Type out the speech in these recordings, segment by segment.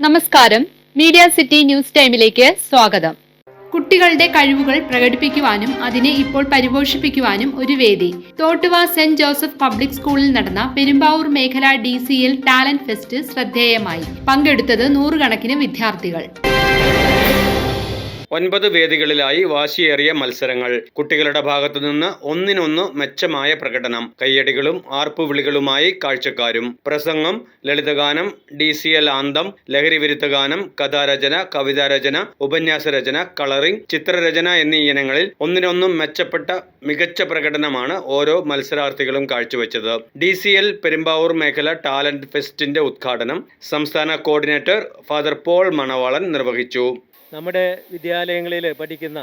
നമസ്കാരം. Media city news ടൈമിലേക്ക് സ്വാഗതം. കുട്ടികളുടെ കഴിവുകൾ പ്രകടിപ്പിക്കുവാനും അതിനെ ഇപ്പോൾ പരിപോഷിപ്പിക്കുവാനും ഒരു വേദി. തോട്ടുവ സെന്റ് ജോസഫ് പബ്ലിക് സ്കൂളിൽ നടന്ന പെരുമ്പാവൂർ മേഖല D C L talent fest ശ്രദ്ധേയമായി. പങ്കെടുത്തത് നൂറുകണക്കിന് വിദ്യാർത്ഥികൾ. ഒൻപത് വേദികളിലായി വാശിയേറിയ മത്സരങ്ങൾ. കുട്ടികളുടെ ഭാഗത്തുനിന്ന് ഒന്നിനൊന്ന് മെച്ചമായ പ്രകടനം. കയ്യടികളും ആർപ്പുവിളികളുമായി കാഴ്ചക്കാരും. പ്രസംഗം ലളിതഗാനം ഡി സി എൽ ആന്തം ലഹരി വിരുദ്ധ ഗാനം കഥാരചന കവിതാരചന ഉപന്യാസരചന കളറിംഗ് ചിത്രരചന എന്നീ ഇനങ്ങളിൽ ഒന്നിനൊന്നും മെച്ചപ്പെട്ട മികച്ച പ്രകടനമാണ് ഓരോ മത്സരാർത്ഥികളും കാഴ്ചവെച്ചത്. ഡി സി എൽ പെരുമ്പാവൂർ മേഖല ടാലന്റ് ഫെസ്റ്റിന്റെ ഉദ്ഘാടനം സംസ്ഥാന കോർഡിനേറ്റർ ഫാദർ പോൾ മണവാളൻ നിർവഹിച്ചു. നമ്മുടെ വിദ്യാലയങ്ങളിൽ പഠിക്കുന്ന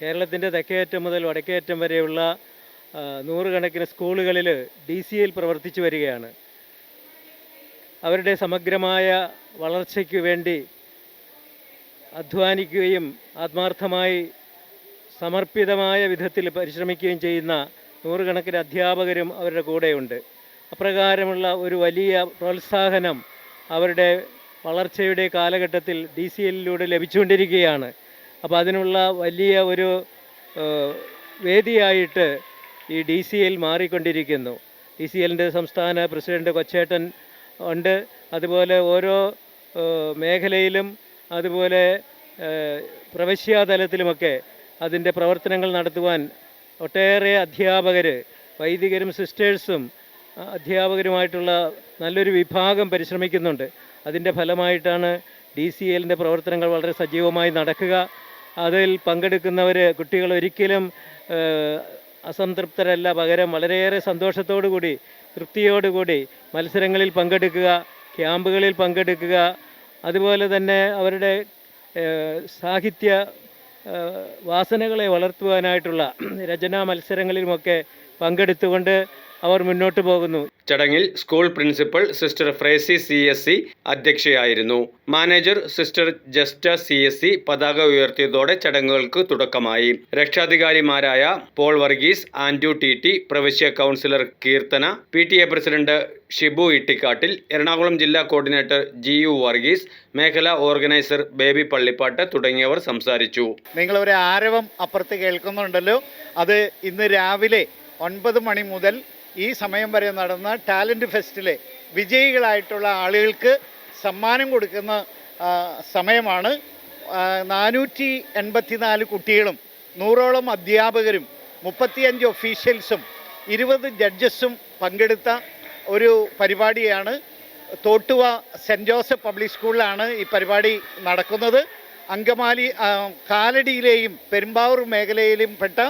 കേരളത്തിന്റെ തെക്കേയറ്റം മുതൽ വടക്കേയറ്റം വരെയുള്ള നൂറുകണക്കിന് സ്കൂളുകളിൽ ഡി സി എൽ പ്രവർത്തിച്ചു വരികയാണ്. അവരുടെ സമഗ്രമായ വളർച്ചയ്ക്ക് വേണ്ടി അധ്വാനിക്കുകയും ആത്മാർത്ഥമായി സമർപ്പിതമായ വിധത്തിൽ പരിശ്രമിക്കുകയും ചെയ്യുന്ന നൂറുകണക്കിന് അധ്യാപകരും അവരുടെ കൂടെയുണ്ട്. അപ്രകാരമുള്ള ഒരു വലിയ പ്രോത്സാഹനം അവരുടെ വളർച്ചയുടെ കാലഘട്ടത്തിൽ ഡി സി എല്ലിലൂടെ ലഭിച്ചുകൊണ്ടിരിക്കുകയാണ്. അപ്പോൾ അതിനുള്ള വലിയ ഒരു വേദിയായിട്ട് ഈ ഡി സി എൽ മാറിക്കൊണ്ടിരിക്കുന്നു. ഡി സി എല്ലിന്റെ സംസ്ഥാന പ്രസിഡന്റ് കൊച്ചേട്ടൻ ഉണ്ട്. അതുപോലെ ഓരോ മേഖലയിലും അതുപോലെ പ്രവശ്യാതലത്തിലുമൊക്കെ അതിന്റെ പ്രവർത്തനങ്ങൾ നടത്തുവാൻ ഒട്ടേറെ അധ്യാപകർ വൈദികരും സിസ്റ്റേഴ്സും അധ്യാപകരുമായിട്ടുള്ള നല്ലൊരു വിഭാഗം പരിശ്രമിക്കുന്നുണ്ട്. അതിന്റെ ഫലമായിട്ടാണ് ഡി സി എല്ലിന്റെ പ്രവർത്തനങ്ങൾ വളരെ സജീവമായി നടക്കുക. അതിൽ പങ്കെടുക്കുന്നവർ കുട്ടികൾ ഒരിക്കലും അസംതൃപ്തരല്ല. പകരം വളരെയേറെ സന്തോഷത്തോടു കൂടി തൃപ്തിയോടുകൂടി മത്സരങ്ങളിൽ പങ്കെടുക്കുക ക്യാമ്പുകളിൽ പങ്കെടുക്കുക. അതുപോലെ തന്നെ അവരുടെ സാഹിത്യ വാസനകളെ വളർത്തുവാനായിട്ടുള്ള രചനാ മത്സരങ്ങളിലുമൊക്കെ പങ്കെടുത്തുകൊണ്ട് അവർ മുന്നോട്ട് പോകുന്നു. ചടങ്ങിൽ school principal sister Frasy C S C അധ്യക്ഷയായിരുന്നു. Manager sister Justa C S C പതാക ഉയർത്തിയതോടെ ചടങ്ങുകൾക്ക് തുടക്കമായി. രക്ഷാധികാരിമാരായ Paul Varghese Andrew T T പ്രവിശ്യ councillor Keerthana P T A president Shibu Ittikkattil Ernakulam ജില്ലാ കോർഡിനേറ്റർ ജി യു വർഗീസ് മേഖലാ ഓർഗനൈസർ ബേബി പള്ളിപ്പാട്ട് തുടങ്ങിയവർ സംസാരിച്ചു. നിങ്ങൾ ഒരു ആരവം അപ്പുറത്ത് കേൾക്കുന്നുണ്ടല്ലോ. അത് ഇന്ന് രാവിലെ ഒൻപത് മണി മുതൽ ഈ സമയം വരെ നടന്ന ടാലന്റ് ഫെസ്റ്റിലെ വിജയികളായിട്ടുള്ള ആളുകൾക്ക് സമ്മാനം കൊടുക്കുന്ന സമയമാണ്. നാനൂറ്റി എൺപത്തിനാല് കുട്ടികളും നൂറോളം അധ്യാപകരും മുപ്പത്തിയഞ്ച് ഒഫീഷ്യൽസും ഇരുപത് ജഡ്ജസും പങ്കെടുത്ത ഒരു പരിപാടിയാണ്. തോട്ടുവ സെന്റ് ജോസഫ് പബ്ലിക് സ്കൂളിലാണ് ഈ പരിപാടി നടക്കുന്നത്. അങ്കമാലി കാലടിയിലെയും പെരുമ്പാവൂർ മേഖലയിലും പെട്ട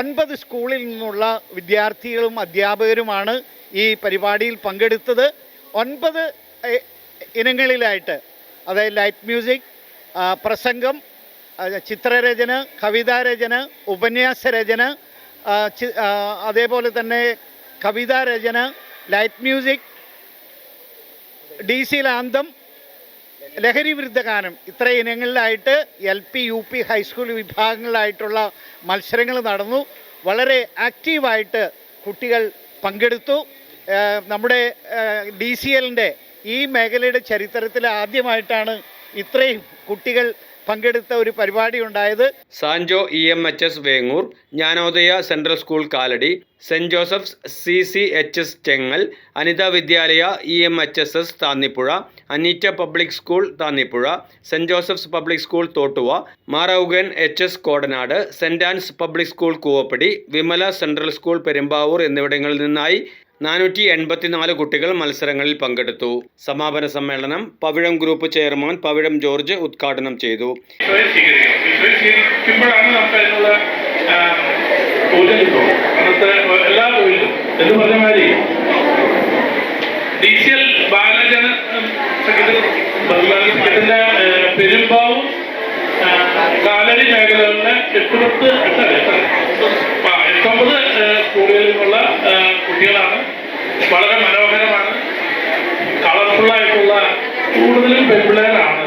ഒൻപത് സ്കൂളിൽ നിന്നുള്ള വിദ്യാർത്ഥികളും അധ്യാപകരുമാണ് ഈ പരിപാടിയിൽ പങ്കെടുത്തത്. ഒൻപത് ഇനങ്ങളിലായിട്ട് അതായത് ലൈറ്റ് മ്യൂസിക് പ്രസംഗം ചിത്രരചന കവിതാരചന ഉപന്യാസരചന അതേപോലെ തന്നെ കവിതാരചന ലൈറ്റ് മ്യൂസിക് ഡി സി ലാന്തം ലഹരി വിരുദ്ധ ഗാനം. ഇത്ര ഇനങ്ങളിലായിട്ട് L P U P high school വിഭാഗങ്ങളിലായിട്ടുള്ള മത്സരങ്ങൾ നടന്നു. വളരെ ആക്റ്റീവായിട്ട് കുട്ടികൾ പങ്കെടുത്തു. നമ്മുടെ ഡി സി എല്ലിന്റെ ഈ മേഖലയുടെ ചരിത്രത്തിൽ ആദ്യമായിട്ടാണ് ഇത്രയും കുട്ടികൾ പങ്കെടുത്ത ഒരു പരിപാടി ഉണ്ടായത്. Sanjo E M H S Vengoor Jnanodaya central school Kalady saint Joseph's C C H S Chengal Anitha Vidyalaya E M H S S Thannippuzha Aneeta public school Thannippuzha saint Joseph's public school Thottuva Mar Augen H S Kodanad saint Ann's public school Koovappady Vimala central school Perumbavoor എന്നിവിടങ്ങളിൽ നിന്നായി നാനൂറ്റി എൺപത്തിനാല് കുട്ടികൾ മത്സരങ്ങളിൽ പങ്കെടുത്തു. സമാപന സമ്മേളനം Pavizham group chairman Pavizham George ഉദ്ഘാടനം ചെയ്തു. കിട്ടുള്ളൂ അന്നത്തെ എല്ലാ തൊഴിലും എന്ന് പറഞ്ഞ മാതിരി ഡി സി എൽ ബാലജന സെക്രട്ടറിന്റെ പെരുമ്പാവും കാലടി മേഖലകളിലെ എട്ടുപത്ത് ആ, എട്ടൊമ്പത് ആ, കുട്ടികളാണ്. വളരെ മനോഹരമാണ്. കളർഫുള്ളായിട്ടുള്ള കൂടുതലും പെൺപിള്ളേരാണ്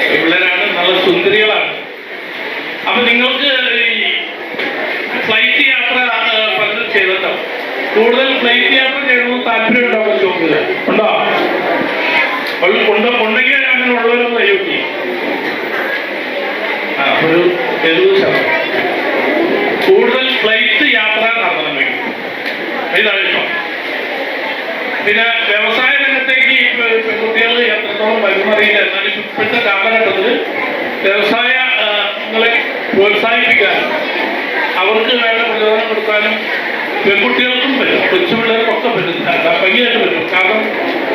പെൺപിള്ളേരാണ് നല്ല സുന്ദരികളാണ്. നിങ്ങൾക്ക് ഈ ഫ്ലൈറ്റ് യാത്ര പലതും ചെയ്തിട്ടുണ്ടാവും കൂടുതൽ ഫ്ലൈറ്റ് യാത്ര ചെയ്യണമെന്ന് താല്പര്യം ഉണ്ടാവും ചോദ്യം ഉണ്ടോ? ഉണ്ട് ഉണ്ടെങ്കിൽ അങ്ങനെ ഉള്ളവരൊന്ന് ആ ഒരു എഴുപത് ശതമാനം. കൂടുതൽ ഫ്ലൈറ്റ് യാത്ര നടത്തണം ഇതാണ് ഇപ്പം. പിന്നെ വ്യവസായ രംഗത്തേക്ക് പെൺകുട്ടികൾ എത്രത്തോളം വരുന്നറിയില്ല എന്നാലും ഇപ്പോഴത്തെ കാലഘട്ടത്തിൽ വ്യവസായങ്ങളെ പ്രോത്സാഹിപ്പിക്കാനും അവർക്ക് വേണ്ട പ്രചോദനം കൊടുക്കാനും പെൺകുട്ടികൾക്കും പറ്റും. കൊച്ചു പിള്ളേർക്കൊക്കെ പറ്റും ഭംഗിയായിട്ട് പറ്റും. കാരണം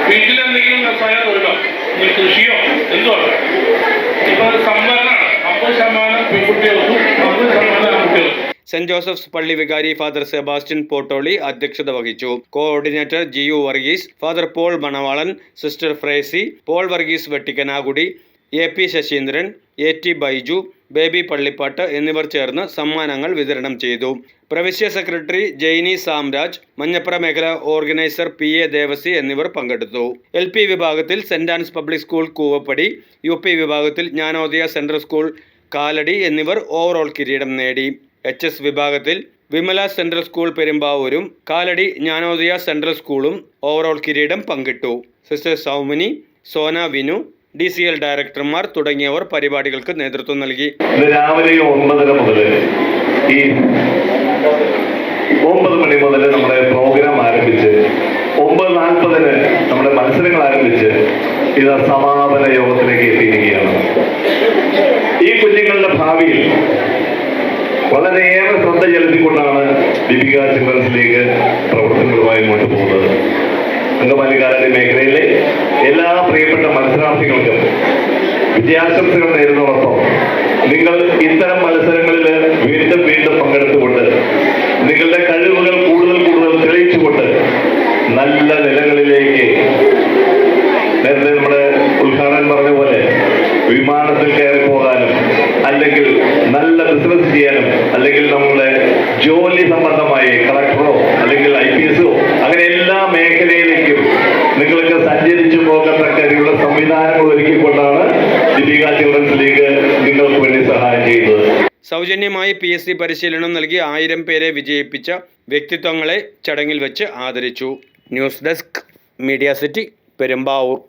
വീട്ടിലെന്തെങ്കിലും വ്യവസായം തൊഴിലോ ഇനി കൃഷിയോ എന്തോ ഇപ്പൊ സംവരണമാണ്. അമ്പത് ശതമാനം പെൺകുട്ടികൾക്കും അമ്പത് ശതമാനം ആൺകുട്ടികൾക്കും. സെന്റ് ജോസഫ്സ് പള്ളി വികാരി ഫാദർ സെബാസ്റ്റ്യൻ പോട്ടോളി അധ്യക്ഷത വഹിച്ചു. Coordinator G U Varghese father Paul Manavalan sister Frasy Paul Varghese Vettikkanakudi A P Sasheendran A T Baiju Baby Pallippattu എന്നിവർ ചേർന്ന് സമ്മാനങ്ങൾ വിതരണം ചെയ്തു. പ്രവിശ്യ സെക്രട്ടറി ജെയ്നി സാംരാജ് മഞ്ഞപ്പുറ മേഖല ഓർഗനൈസർ പി എ ദേവസി എന്നിവർ പങ്കെടുത്തു. എൽ പി വിഭാഗത്തിൽ saint Ann's public school Koovappady U P വിഭാഗത്തിൽ ജ്ഞാനോദയ സെൻട്രൽ സ്കൂൾ കാലടി എന്നിവർ ഓവറോൾ കിരീടം നേടി. എച്ച് എസ് വിഭാഗത്തിൽ വിമല സെൻട്രൽ സ്കൂൾ പെരുമ്പാവൂരും കാലടി ജ്ഞാനോദയ സെൻട്രൽ സ്കൂളും ഓവറോൾ കിരീടം പങ്കിട്ടു. Sister Saumini Sona Vinu D C L ഡയറക്ടർമാർ തുടങ്ങിയവർ പരിപാടികൾക്ക് നേതൃത്വം നൽകി. രാവിലെ ഒമ്പതര മുതൽ ഈ ഒമ്പത് മണി മുതൽ നമ്മുടെ പ്രോഗ്രാം ആരംഭിച്ച് ഒമ്പത് നാൽപ്പതിന് നമ്മുടെ മത്സരങ്ങൾ ആരംഭിച്ച് ഇത് സമാപന യോഗത്തിലേക്ക് എത്തിയിരിക്കുകയാണ്. ഈ കുഞ്ഞുങ്ങളുടെ ഭാവിയിൽ വളരെയേറെ ശ്രദ്ധ ചെലുത്തിക്കൊണ്ടാണ് ദീപിക ചിൽഡ്രൻസ് ലീഗ് പ്രവർത്തനങ്ങളുമായി മുന്നോട്ട് പോകുന്നത്. അംഗമാലികാരുടെ മേഖലയിലെ എല്ലാ പ്രിയപ്പെട്ട മത്സരാർത്ഥികൾക്കും വിജയാശംസകൾ നേരുന്നതോടൊപ്പം നിങ്ങൾ ഇത്തരം മത്സരങ്ങളിൽ വീണ്ടും വീണ്ടും പങ്കെടുത്തുകൊണ്ട് നിങ്ങളുടെ കഴിവുകൾ കൂടുതൽ കൂടുതൽ തെളിയിച്ചുകൊണ്ട് നല്ല നിലകളിലേക്ക് നേരത്തെ നമ്മുടെ ഉദ്ഘാടനം പറഞ്ഞ പോലെ വിമാനത്തിൽ കയറി പോകാനും അല്ലെങ്കിൽ നല്ല ബിസിനസ് ചെയ്യാനും അല്ലെങ്കിൽ നമ്മുടെ ജോലി സംബന്ധമായി കളക്ടറോ അല്ലെങ്കിൽ ഐ പി എസോ അങ്ങനെ എല്ലാ മേഖലയിലേക്കും നിങ്ങൾക്ക് സഞ്ചരിച്ചു പോകത്തക്കരിയുള്ള സംവിധാനങ്ങൾ ഒരുക്കിക്കൊണ്ടാണ് ലീഗ് നിങ്ങൾക്ക് വേണ്ടി സൗജന്യമായി പി എസ് സി പരിശീലനം നൽകി ആയിരം പേരെ വിജയിപ്പിച്ച വ്യക്തിത്വങ്ങളെ ചടങ്ങിൽ വെച്ച് ആദരിച്ചു. News desk media city Perumbavoor.